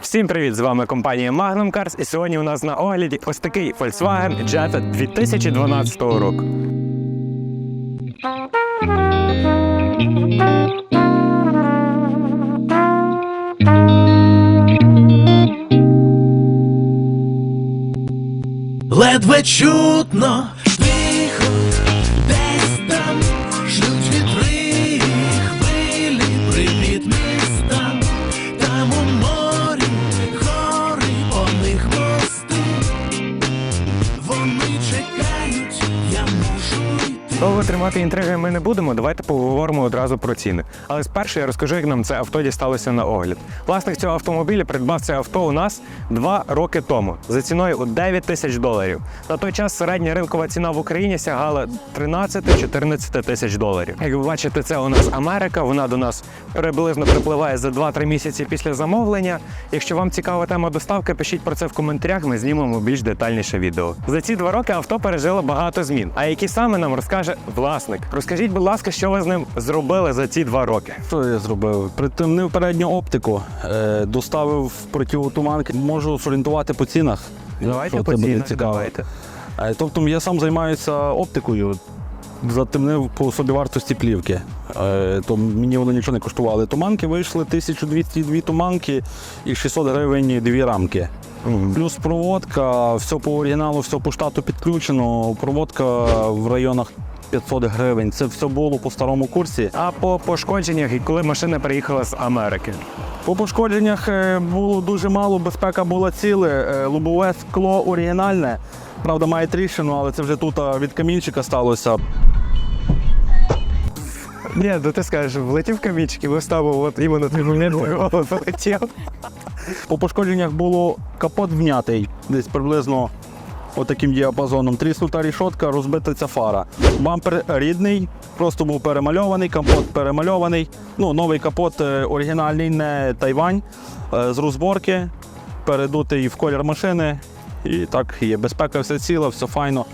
Всім привіт! З вами компанія Magnum Cars і сьогодні у нас на огляді ось такий Volkswagen Jetta 2012 року. Ледве чутно тримати інтриги ми не будемо. Давайте поговоримо одразу про ціни. Але спершу я розкажу, як нам це авто дісталося на огляд. Власник цього автомобіля придбав це авто у нас два роки тому за ціною у 9 тисяч доларів. На той час середня ринкова ціна в Україні сягала 13-14 тисяч доларів. Як ви бачите, це у нас Америка. Вона до нас приблизно припливає за 2-3 місяці після замовлення. Якщо вам цікава тема доставки, пишіть про це в коментарях. Ми знімемо більш детальніше відео. За ці два роки авто пережило багато змін. А які саме нам розкаже власник? Розкажіть, будь ласка, що ви з ним зробили за ці два роки? Що я зробив? Притемнив передню оптику, е, доставив противотуманки. Можу зорієнтувати по цінах. Давайте Що по цінах, цікаво. давайте. Е, Тобто я сам займаюся оптикою. Затемнив по собівартості плівки. Е, То мені вони нічого не коштували. Туманки вийшли 1202 туманки і 600 гривень дві рамки. Плюс проводка, все по оригіналу, все по штату підключено. Проводка в районах 500 гривень. Це все було по старому курсі. А по пошкодженнях, і коли машина приїхала з Америки? По пошкодженнях е, було дуже мало, безпека була ціле. Е, Лобове скло оригінальне. Правда, має тріщину, але це вже тут від камінчика сталося. Ні, ну ти скажеш, влетів камінчик і виставив от іменно той момент, коли полетів. По пошкодженнях було капот внятий, десь приблизно отаким діапазоном. Тріснута рішотка, розбита ця фара. Бампер рідний, просто був перемальований, капот перемальований. Ну, новий капот е, оригінальний, не Тайвань, е, з розборки, передутий в колір машини. І так є. Безпека все ціла, все файно.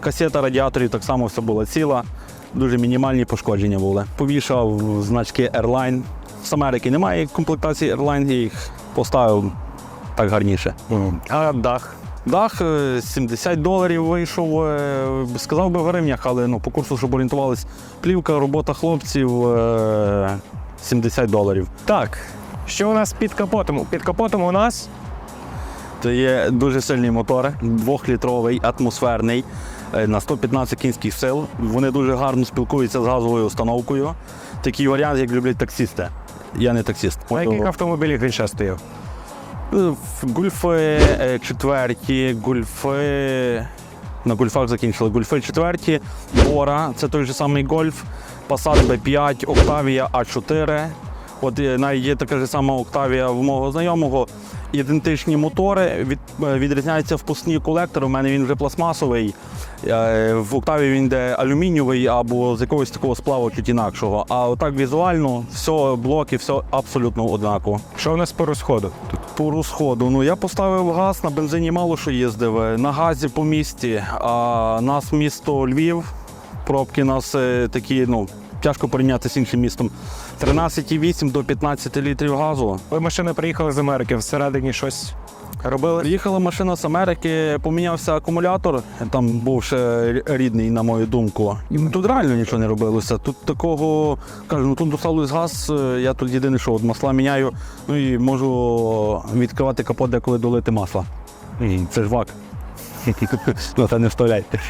Касета радіаторів так само все була ціла. Дуже мінімальні пошкодження були. Повішав значки Airline. З Америки немає комплектації Airline, їх поставив так гарніше. А дах. Дах е, 70 доларів вийшов, е, сказав би в гривнях, але ну, по курсу, щоб орієнтувались, плівка, робота хлопців е, 70 доларів. Так, що у нас під капотом? Під капотом у нас Це є дуже сильний мотор, двохлітровий, атмосферний, е, на 115 кінських сил. Вони дуже гарно спілкуються з газовою установкою. Такий варіант, як люблять таксісти. Я не таксист. на яких автомобілях він ще стояв? Е, Гульфи е, четверті, гульфи. На гульфах закінчили. Гульфи четверті, Бора, це той же самий гольф, Passat B5, Octavia A4. От е, навіть є така ж сама Octavia в мого знайомого. Ідентичні мотори, від, е, відрізняються впускні колектори. У мене він вже пластмасовий. Е, В Octavia він йде алюмінієвий або з якогось такого сплаву чуть інакшого. А отак візуально, все, блоки, все абсолютно однаково. Що у нас по розходу? Тут По розходу. Ну я поставив газ, на бензині мало що їздив. е, На газі по місті. А нас місто Львів. Пробки нас такі, ну, тяжко порівняти з іншим містом. 13,8 до 15 літрів газу. коли машина приїхала з Америки, всередині щось робили? Приїхала машина з Америки, помінявся акумулятор. Там був ще рідний, на мою думку. І тут реально нічого не робилося. Тут такого кажу, ну тут доставлюсь газ. е, Я тут єдине, що от масла міняю. Ну і можу відкривати капот, деколи долити масла. І Це ж вак. Ну, це не вставляйте.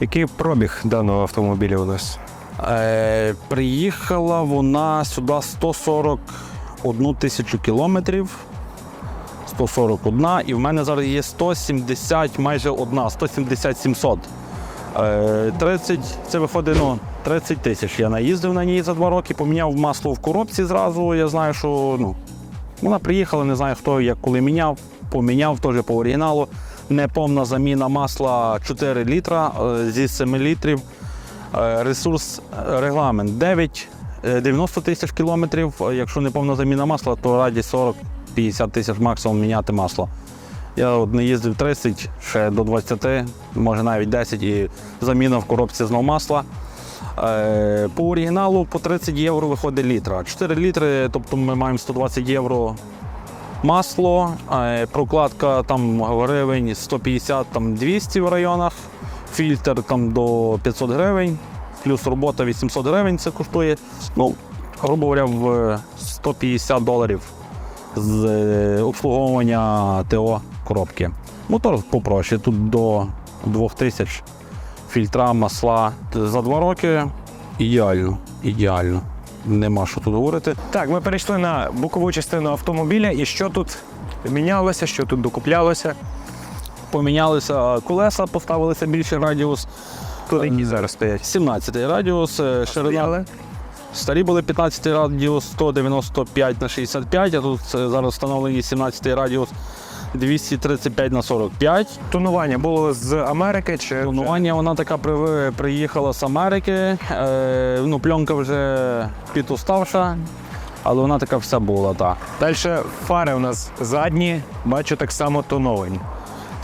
Який пробіг даного автомобіля у нас? Е, приїхала вона сюди 141 тисячу кілометрів. 141, і в мене зараз є 170, майже одна, 170 700. Е, 30, це виходить ну, 30 тисяч. Я наїздив на ній за два роки, поміняв масло в коробці зразу. Я знаю, що ну, вона приїхала, не знаю хто як коли міняв, поміняв теж по оригіналу. Неповна заміна масла 4 літра е, зі 7 літрів. Е, Ресурс е, регламент 9, е, 90 тисяч кілометрів. Е, Якщо не повна заміна масла, то раді 40-50 тисяч максимум міняти масло. Я от не їздив 30, ще до 20, може навіть 10 і заміна в коробці знов масла. Е, По оригіналу по 30 євро виходить літра. 4 літри, тобто ми маємо 120 євро масло, е, прокладка там гривень 150 там 200 в районах, фільтр там до 500 гривень, плюс робота 800 гривень це коштує. Ну, грубо говоря, в 150 доларів з е, обслуговування ТО коробки. Мотор попроще, тут до 2000 фільтра, масла. За два роки ідеально, ідеально. Нема що тут говорити. Так, ми перейшли на бокову частину автомобіля, і що тут мінялося, що тут докуплялося. Помінялися колеса, поставилися більший радіус. Тут які зараз стоять. 17 радіус, е, ширина. Старі були 15 радіус 195 на 65, а тут е, зараз встановлені 17 радіус 235 на 45. Тонування було з Америки чи Тонування вона така при- приїхала з Америки. Е, ну, пленка вже підуставша, але вона така вся була. Так. Далі фари у нас задні, бачу так само тоновані.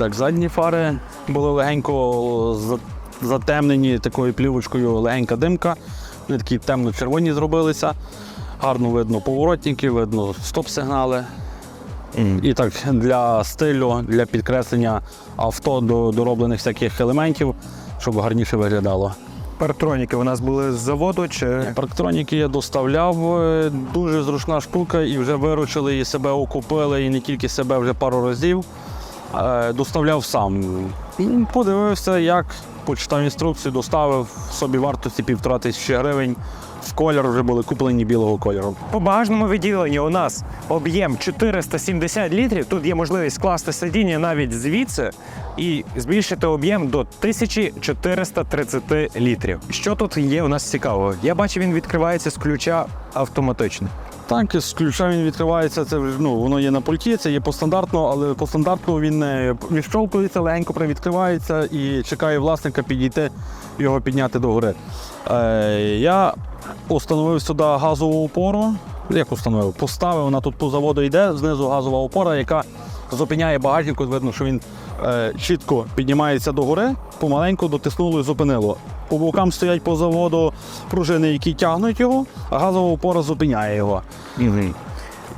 Так, задні фари були легенько затемнені такою плівочкою легенька димка. Вони такі темно-червоні зробилися. Гарно видно поворотники, видно стоп-сигнали. І так для стилю, для підкреслення авто до дороблених всяких елементів, щоб гарніше виглядало. Партроніки у нас були з заводу чи Парктроніки я доставляв, е, дуже зручна штука, і вже виручили, і себе окупили, і не тільки себе вже пару разів. Е, Доставляв сам. Подивився, як почитав інструкцію, доставив собі вартості півтора тисячі гривень. В колір вже були куплені білого кольору. По багажному відділенні у нас об'єм 470 літрів. Тут є можливість скласти сидіння навіть звідси і збільшити об'єм до 1430 літрів. Що тут є у нас цікавого? Я бачу, він відкривається з ключа автоматично. Так, з ключа він відкривається, це ну, воно є на пульті, це є по стандартну, але по стандартну він не відщолкується, легенько привідкривається і чекає власника підійти, його підняти догори. Е, я установив сюди газову опору. Як установив? Поставив, вона тут по заводу йде, знизу газова опора, яка зупиняє багажник. Видно, що він е, чітко піднімається догори, помаленьку дотиснуло і зупинило. По бокам стоять по заводу пружини, які тягнуть його, а газова опора зупиняє його.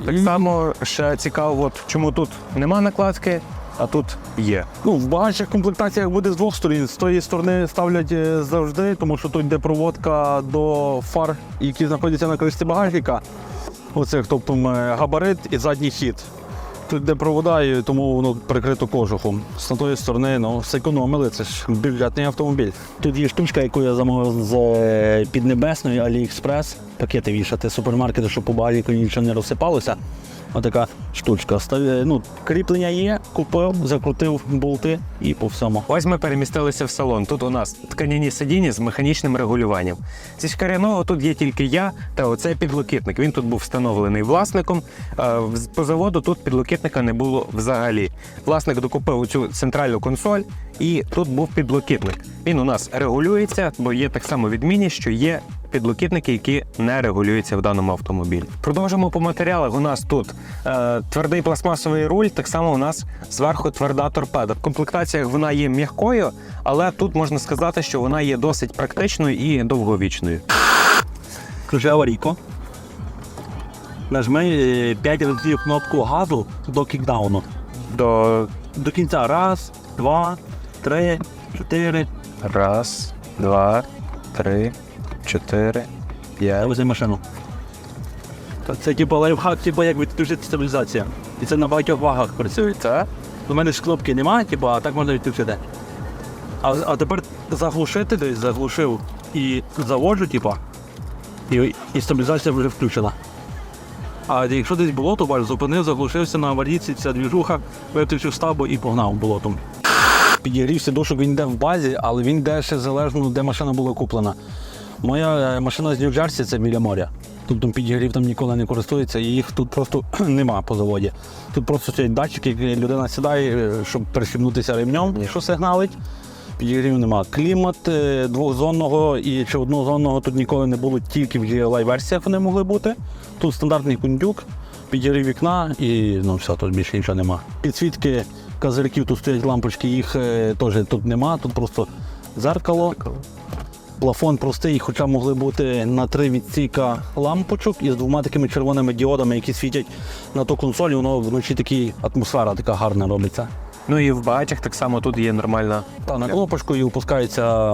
Так само ще цікаво, от чому тут нема накладки, а тут є. Ну, в багатших комплектаціях буде з двох сторін. З тої сторони ставлять е, завжди, тому що тут йде проводка до фар, які знаходяться на кришці багажника. Оцих, тобто габарит і задній хід. Йде провода, і тому воно прикрито кожухом. З тої сторони ну, зекономили, це ж бюджетний автомобіль. Тут є штучка, яку я замовив з е, Піднебесної Аліекспрес, Пакети вішати супермаркету, щоб по багажнику нічого не розсипалося. Отака штучка. Став- Ну, кріплення є, купив, закрутив болти і по всьому. Ось ми перемістилися в салон. Тут у нас тканяні сидіння з механічним регулюванням. Зі шкіряного тут є тільки я та оцей підлокітник. Він тут був встановлений власником. Е, По заводу тут підлокітника не було взагалі. Власник докупив цю центральну консоль, і тут був підлокітник. Він у нас регулюється, бо є так само відмінність, що є підлокітники, які не регулюються в даному автомобілі. Продовжимо по матеріалах. У нас тут е, твердий пластмасовий руль, так само у нас зверху тверда торпеда. В комплектаціях вона є м'якою, але тут можна сказати, що вона є досить практичною і довговічною. Включи аварійку. Нажми 5 разів кнопку газу до кікдауну. До До кінця. Раз, два, три, чотири. раз, два, три, чотири, п'ять. Вези машину. Та Це типу лайфхак, типу як відключити стабілізація. І це на багатьох вагах працює. Це У мене ж кнопки немає, типу, а так можна відключити. А, а тепер заглушити, десь заглушив і заводжу, типу, і, і стабілізація вже включена. А якщо десь болото, бач, зупинив, заглушився на аварійці, ця двіжуха, виключив стабу і погнав болотом. Підігрівся дошок, він йде в базі, але він йде ще залежно, де машина була куплена. Моя е, машина з Нью-Джерсі це біля моря. Тобто підігрів там ніколи не користується, і їх тут просто нема по заводі. Тут просто стоять датчики, людина сідає, е, щоб прищепнутися ремнем, що сигналить. Підігрів нема. Клімат е, двохзонного і чи однозонного тут ніколи не було, тільки в GLI версіях вони могли бути. Тут стандартний кундюк, підігрів вікна і ну все, тут більше нічого нема. Підсвітки козирків, тут стоять лампочки, їх теж тут нема, тут просто зеркало. Плафон простий, хоча могли бути на три відсіка лампочок із двома такими червоними діодами, які світять на ту консоль, і воно вночі такі атмосфера така гарна робиться. Ну і в багатьох так само тут є нормальна. Та на кнопочку і опускається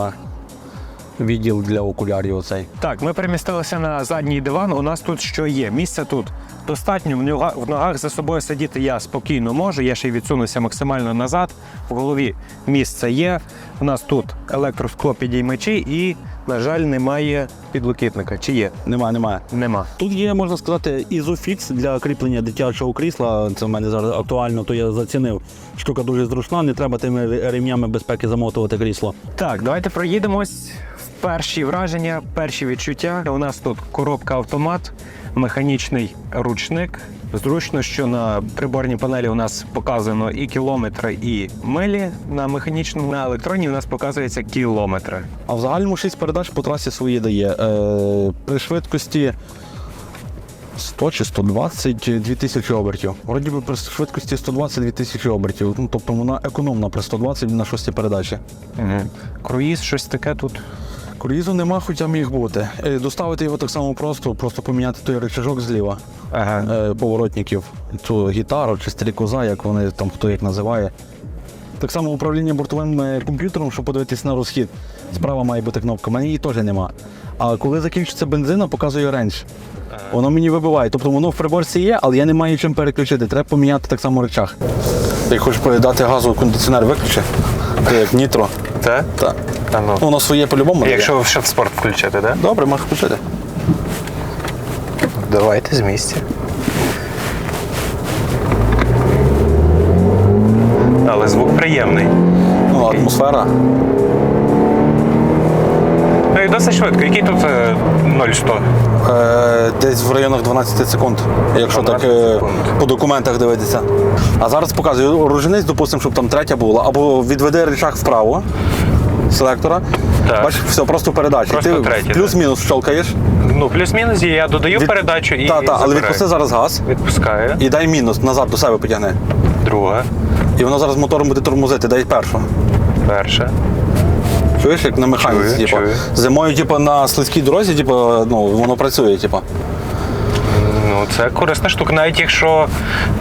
відділ для окулярів. Оцей. Так, ми перемістилися на задній диван. У нас тут що є? Місця тут достатньо. В нога- в ногах за собою сидіти я спокійно можу. Я ще й відсунуся максимально назад. В голові місце є. У нас тут електроскло підіймачі і, на жаль, немає підлокітника. Чи є? Немає, немає. Нема. Тут є, можна сказати, ізофікс для кріплення дитячого крісла. Це в мене зараз актуально, то я зацінив. Штука дуже зручна, не треба тими ремнями безпеки замотувати крісло. Так, давайте проїдемось перші враження, перші відчуття. У нас тут коробка автомат, механічний ручник. Зручно, що на приборній панелі у нас показано і кілометри, і милі. На механічному на електронній у нас показується кілометри. А в загальному 6 передач по трасі свої дає. Е, при швидкості 100 чи 120 2000 обертів. Вроді би при швидкості 120 2000 обертів. Ну, тобто вона економна при 120 на 6 передачі. Угу. Круїз, щось таке тут. Круїзу нема, хоча міг бути. Е, Доставити його так само просто, просто поміняти той рычажок зліва Ага. е, поворотників, цю гітару чи стрікоза, як вони там хто як називає. Так само управління бортовим е, комп'ютером, щоб подивитись на розхід. Справа має бути кнопка, мене її теж нема. А коли закінчиться бензина, показує рендж. Воно мені вибиває. Тобто воно в приборці є, але я не маю чим переключити. Треба поміняти так само речах. Як хочеш передати газу, кондиціонер виключи. Ти як нітро. Це? Так. А ну. Воно своє по-любому. Якщо ще в спорт включити, так? Добре, можеш включити. Давайте з місця. Але звук приємний. Ну, атмосфера. Ну і досить швидко. Який тут е, 0-100? Е, десь в районах 12 секунд, якщо 12 так е, секунд. по документах дивитися. А зараз показую ружениць, допустимо, щоб там третя була, або відведи рычаг вправо селектора. Так. Бачиш, все, просто передача. Просто Ти третя, плюс-мінус щелкаєш. Ну, плюс-мінус, я додаю Від- передачу і. Так, так, але забираю. відпусти зараз газ Відпускаю. і дай мінус, назад до себе потягни. Друга. І воно зараз мотором буде тормозити, дай першу. Перша. Чуєш, як на механіці, Чую, типу. чую. Зимою, типу, на слизькій дорозі, типу, ну, воно працює, типу. Це корисна штука, навіть якщо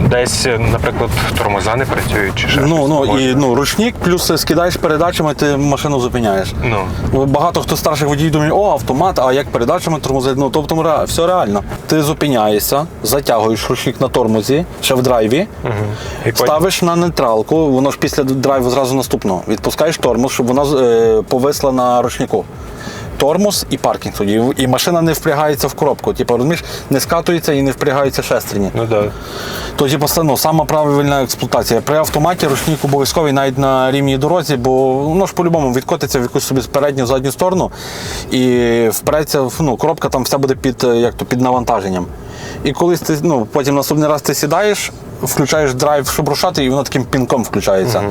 десь, наприклад, тормоза не працюють чи ще. Ну, ну можна. і ну, ручник, плюс скидаєш передачами, ти машину зупиняєш. Ну. Багато хто старших водіїв думає, о, автомат, а як передачами тормозить? Ну, тобто ре- все реально. Ти зупиняєшся, затягуєш ручник на тормозі, ще в драйві, І потім- ставиш на нейтралку, воно ж після драйву зразу наступного. Відпускаєш тормоз, щоб вона е, повисла на ручнику. Тормоз і паркінг тоді. І машина не впрягається в коробку. Типу, розумієш, не скатується і не впрягаються шестерні. Ну так. То типу, ну, сама правильна експлуатація. При автоматі ручник обов'язковий навіть на рівній дорозі, бо воно ж по-любому відкотиться в якусь собі передню задню сторону і впреться, ну, коробка там вся буде під, е, як то, під навантаженням. І колись ти, ну, потім наступний раз ти сідаєш, включаєш драйв, щоб рушати, і воно таким пінком включається.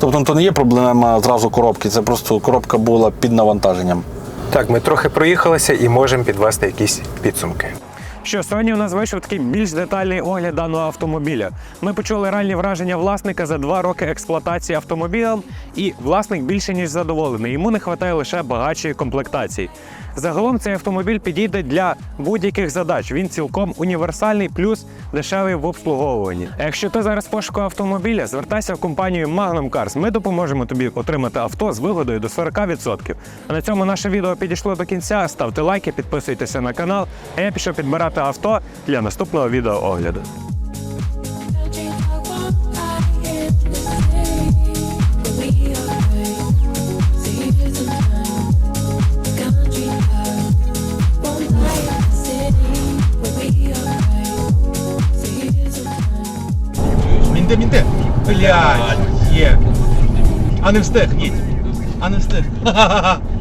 Тобто то не є проблема зразу коробки, це просто коробка була під навантаженням. Так, ми трохи проїхалися і можемо підвести якісь підсумки. Що сьогодні у нас вийшов такий більш детальний огляд даного автомобіля. Ми почули реальні враження власника за два роки експлуатації автомобіля, і власник більше ніж задоволений. Йому не вистачає лише багатшої комплектації. Загалом цей автомобіль підійде для будь-яких задач. Він цілком універсальний, плюс дешевий в обслуговуванні. А якщо ти зараз пошуку автомобіля, звертайся в компанію Magnum Cars. Ми допоможемо тобі отримати авто з вигодою до 40%. А на цьому наше відео підійшло до кінця. Ставте лайки, підписуйтеся на канал. А я пішов підбирати авто для наступного відеоогляду. Мінте, мінте. Блядь, є. А не встиг, їдь. А не встиг. Ха-ха-ха.